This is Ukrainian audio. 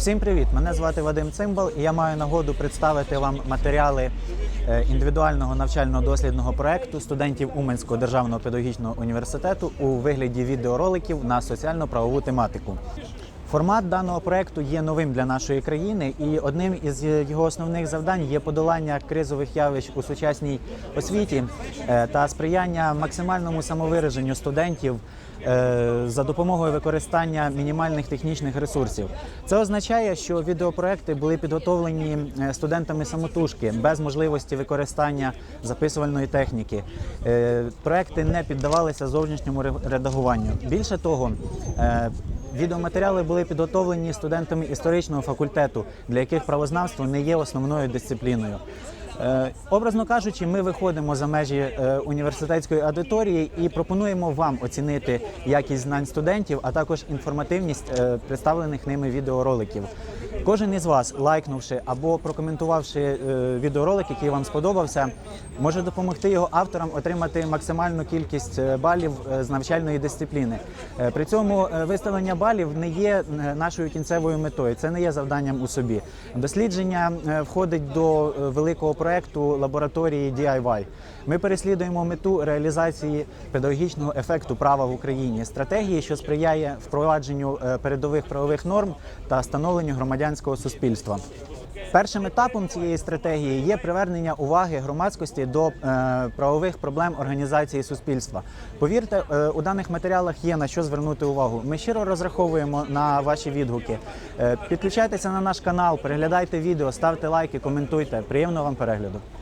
Всім привіт! Мене звати Вадим Цимбал, і я маю нагоду представити вам матеріали е, індивідуального навчально-дослідного проекту студентів Уманського державного педагогічного університету у вигляді відеороликів на соціально-правову тематику. Формат даного проекту є новим для нашої країни, і одним із його основних завдань є подолання кризових явищ у сучасній освіті е, та сприяння максимальному самовираженню студентів е, за допомогою використання мінімальних технічних ресурсів. Це означає, що відеопроекти були підготовлені е, студентами самотужки без можливості використання записувальної техніки. Проекти не піддавалися зовнішньому ре- редагуванню. Більше того, Відеоматеріали були підготовлені студентами історичного факультету, для яких правознавство не є основною дисципліною. Е, образно кажучи, ми виходимо за межі е, університетської аудиторії і пропонуємо вам оцінити якість знань студентів, а також інформативність е, представлених ними відеороликів. Кожен із вас, лайкнувши або прокоментувавши відеоролик, який вам сподобався, може допомогти його авторам отримати максимальну кількість балів з навчальної дисципліни. При цьому виставлення балів не є нашою кінцевою метою, це не є завданням у собі. Дослідження входить до великого проекту лабораторії DIY. Ми переслідуємо мету реалізації педагогічного ефекту права в Україні, стратегії, що сприяє впровадженню е, передових правових норм та становленню громадянського суспільства. Першим етапом цієї стратегії є привернення уваги громадськості до е, правових проблем організації суспільства. Повірте, е, у даних матеріалах є на що звернути увагу. Ми щиро розраховуємо на ваші відгуки. Е, підключайтеся на наш канал, переглядайте відео, ставте лайки, коментуйте. Приємного вам перегляду.